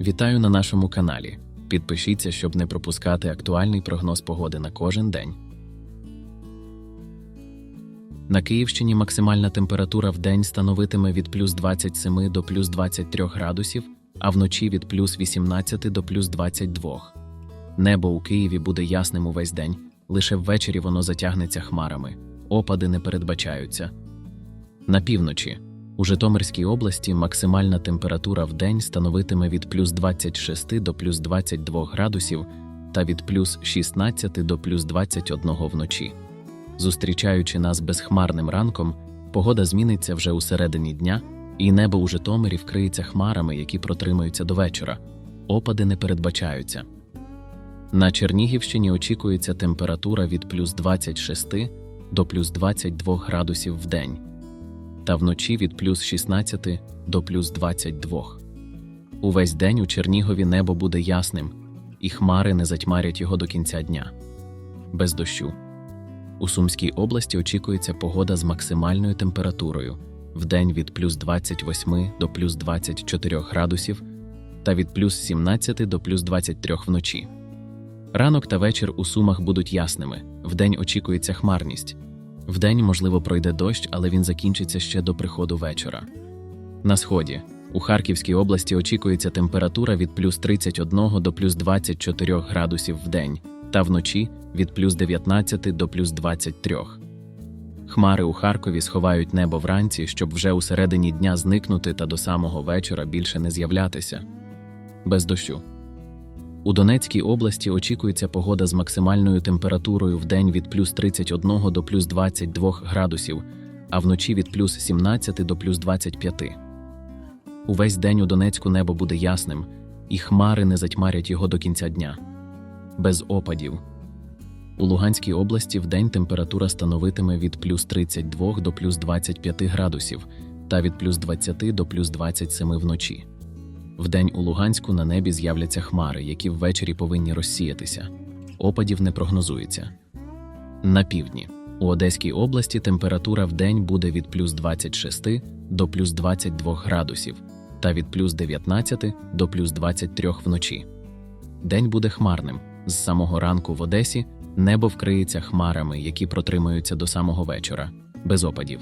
Вітаю на нашому каналі. Підпишіться, щоб не пропускати актуальний прогноз погоди на кожен день. На Київщині максимальна температура в день становитиме від плюс 27 до плюс 23 градусів, а вночі від плюс 18 до плюс 22. Небо у Києві буде ясним увесь день, лише ввечері воно затягнеться хмарами. Опади не передбачаються. На півночі у Житомирській області максимальна температура в день становитиме від плюс 26 до плюс 22 градусів та від плюс 16 до плюс 21 вночі. Зустрічаючи нас безхмарним ранком, погода зміниться вже у середині дня, і небо у Житомирі вкриється хмарами, які протримаються до вечора. Опади не передбачаються. На Чернігівщині очікується температура від плюс 26 до плюс 22 градусів в день та вночі від плюс 16 до плюс 22. Увесь день у Чернігові небо буде ясним, і хмари не затьмарять його до кінця дня. Без дощу. У Сумській області очікується погода з максимальною температурою вдень від плюс 28 до плюс 24 градусів та від плюс 17 до плюс 23 вночі. Ранок та вечір у Сумах будуть ясними, вдень очікується хмарність. Вдень, можливо, пройде дощ, але він закінчиться ще до приходу вечора. На сході у Харківській області очікується температура від плюс 31 до плюс 24 градусів в день, та вночі від плюс 19 до плюс 23. Хмари у Харкові сховають небо вранці, щоб вже у середині дня зникнути та до самого вечора більше не з'являтися. Без дощу. У Донецькій області очікується погода з максимальною температурою в день від плюс 31 до плюс 22 градусів, а вночі від плюс 17 до плюс 25. Увесь день у Донецьку небо буде ясним, і хмари не затьмарять його до кінця дня. Без опадів. У Луганській області вдень температура становитиме від плюс 32 до плюс 25 градусів та від плюс 20 до плюс 27 вночі. Вдень у Луганську на небі з'являться хмари, які ввечері повинні розсіятися. Опадів не прогнозується. На півдні. У Одеській області температура вдень буде від плюс 26 до плюс 22 градусів та від плюс 19 до плюс 23 вночі. День буде хмарним. З самого ранку в Одесі небо вкриється хмарами, які протримаються до самого вечора, без опадів.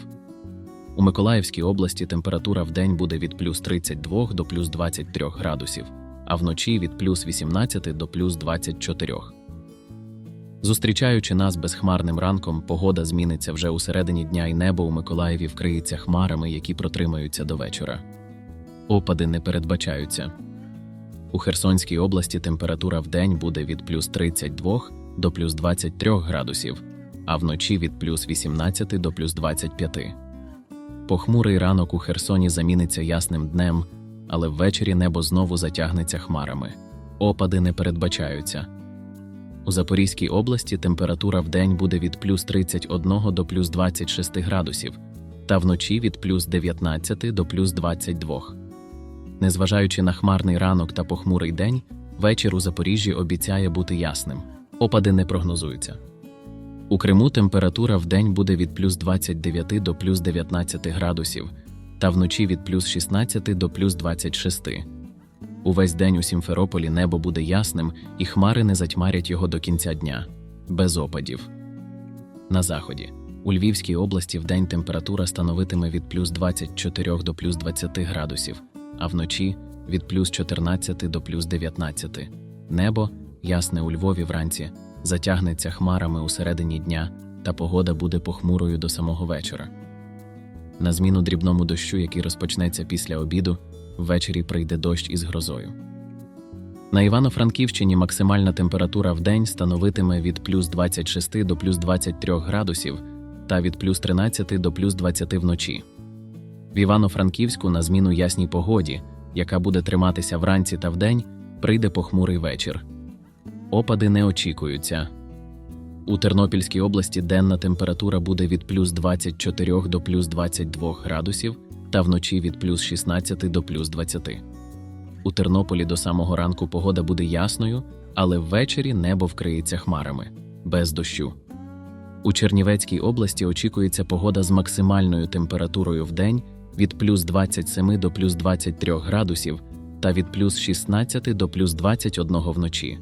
У Миколаївській області температура в день буде від плюс 32 до плюс 23 градусів, а вночі від плюс 18 до плюс 24. Зустрічаючи нас безхмарним ранком, погода зміниться вже у середині дня і небо у Миколаєві вкриється хмарами, які протримаються до вечора. Опади не передбачаються. У Херсонській області температура в день буде від плюс 32 до плюс 23 градусів, а вночі від плюс 18 до плюс 25. Похмурий ранок у Херсоні заміниться ясним днем, але ввечері небо знову затягнеться хмарами. Опади не передбачаються. У Запорізькій області температура в день буде від плюс 31 до плюс 26 градусів, та вночі від плюс 19 до плюс 22. Незважаючи на хмарний ранок та похмурий день, вечір у Запоріжжі обіцяє бути ясним. Опади не прогнозуються. У Криму температура в день буде від плюс 29 до плюс 19 градусів, та вночі від плюс 16 до плюс 26. Увесь день у Сімферополі небо буде ясним, і хмари не затьмарять його до кінця дня, без опадів. На заході. У Львівській області вдень температура становитиме від плюс 24 до плюс 20 градусів, а вночі від плюс 14 до плюс 19. Небо ясне у Львові вранці затягнеться хмарами у середині дня, та погода буде похмурою до самого вечора. На зміну дрібному дощу, який розпочнеться після обіду, ввечері прийде дощ із грозою. На Івано-Франківщині максимальна температура в день становитиме від плюс 26 до плюс 23 градусів та від плюс 13 до плюс 20 вночі. В Івано-Франківську на зміну ясній погоді, яка буде триматися вранці та вдень, прийде похмурий вечір. Опади не очікуються. У Тернопільській області денна температура буде від плюс 24 до плюс 22 градусів та вночі від плюс 16 до плюс 20. У Тернополі до самого ранку погода буде ясною, але ввечері небо вкриється хмарами без дощу. У Чернівецькій області очікується погода з максимальною температурою в день від плюс 27 до плюс 23 градусів та від плюс 16 до плюс 21 вночі.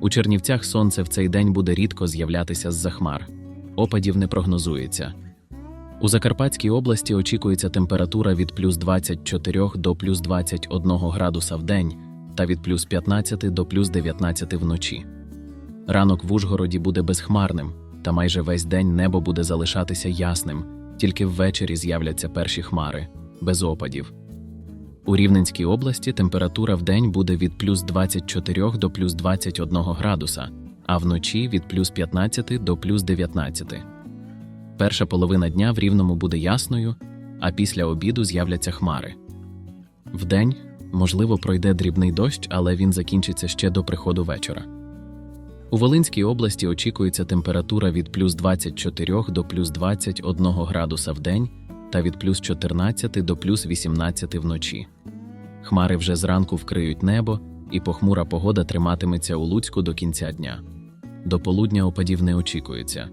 У Чернівцях сонце в цей день буде рідко з'являтися з-за хмар. Опадів не прогнозується. У Закарпатській області очікується температура від плюс 24 до плюс 21 градуса в день та від плюс 15 до плюс 19 вночі. Ранок в Ужгороді буде безхмарним, та майже весь день небо буде залишатися ясним, тільки ввечері з'являться перші хмари, без опадів. У Рівненській області температура в день буде від плюс 24 до плюс 21 градуса, а вночі від плюс 15 до плюс 19. Перша половина дня в Рівному буде ясною, а після обіду з'являться хмари. Вдень, можливо, пройде дрібний дощ, але він закінчиться ще до приходу вечора. У Волинській області очікується температура від плюс 24 до плюс 21 градуса в день та від плюс 14 до плюс 18 вночі. Хмари вже зранку вкриють небо, і похмура погода триматиметься у Луцьку до кінця дня. До полудня опадів не очікується.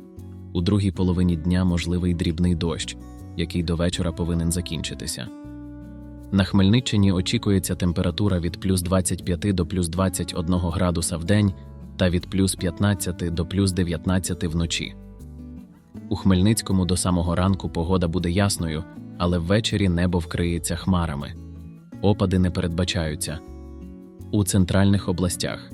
У другій половині дня можливий дрібний дощ, який до вечора повинен закінчитися. На Хмельниччині очікується температура від плюс 25 до плюс 21 градуса в день та від плюс 15 до плюс 19 вночі. У Хмельницькому до самого ранку погода буде ясною, але ввечері небо вкриється хмарами. Опади не передбачаються. У центральних областях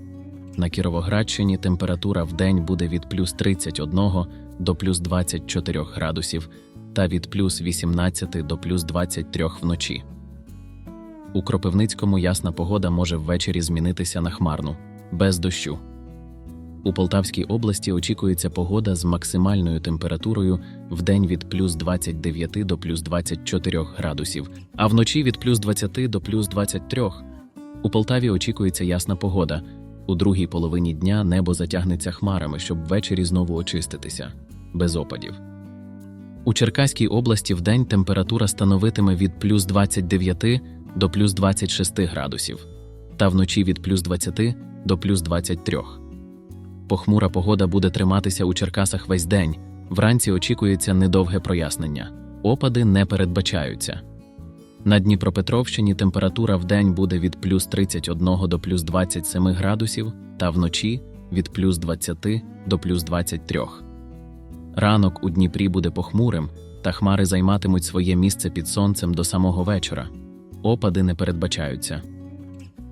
на Кіровоградщині температура в день буде від плюс 31 до плюс 24 градусів та від плюс 18 до плюс 23 вночі. У Кропивницькому ясна погода може ввечері змінитися на хмарну, без дощу. У Полтавській області очікується погода з максимальною температурою в день від плюс 29 до плюс 24 градусів, а вночі від плюс 20 до плюс 23. У Полтаві очікується ясна погода. У другій половині дня небо затягнеться хмарами, щоб ввечері знову очиститися, без опадів. У Черкаській області вдень температура становитиме від плюс 29 до плюс 26 градусів, та вночі від плюс 20 до плюс 23. Похмура погода буде триматися у Черкасах весь день. Вранці очікується недовге прояснення. Опади не передбачаються. На Дніпропетровщині температура в день буде від плюс 31 до плюс 27 градусів, та вночі від плюс 20 до плюс 23. Ранок у Дніпрі буде похмурим, та хмари займатимуть своє місце під сонцем до самого вечора. Опади не передбачаються.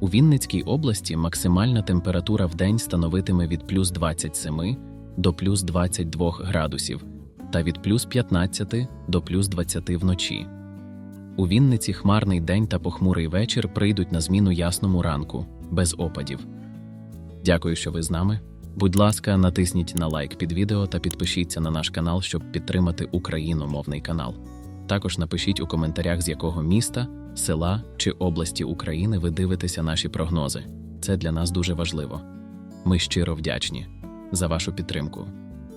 У Вінницькій області максимальна температура в день становитиме від плюс 27 до плюс 22 градусів та від плюс 15 до плюс 20 вночі. У Вінниці хмарний день та похмурий вечір прийдуть на зміну ясному ранку, без опадів. Дякую, що ви з нами. Будь ласка, натисніть на лайк під відео та підпишіться на наш канал, щоб підтримати україномовний канал. Також напишіть у коментарях, з якого міста, села чи області України ви дивитеся наші прогнози. Це для нас дуже важливо. Ми щиро вдячні за вашу підтримку.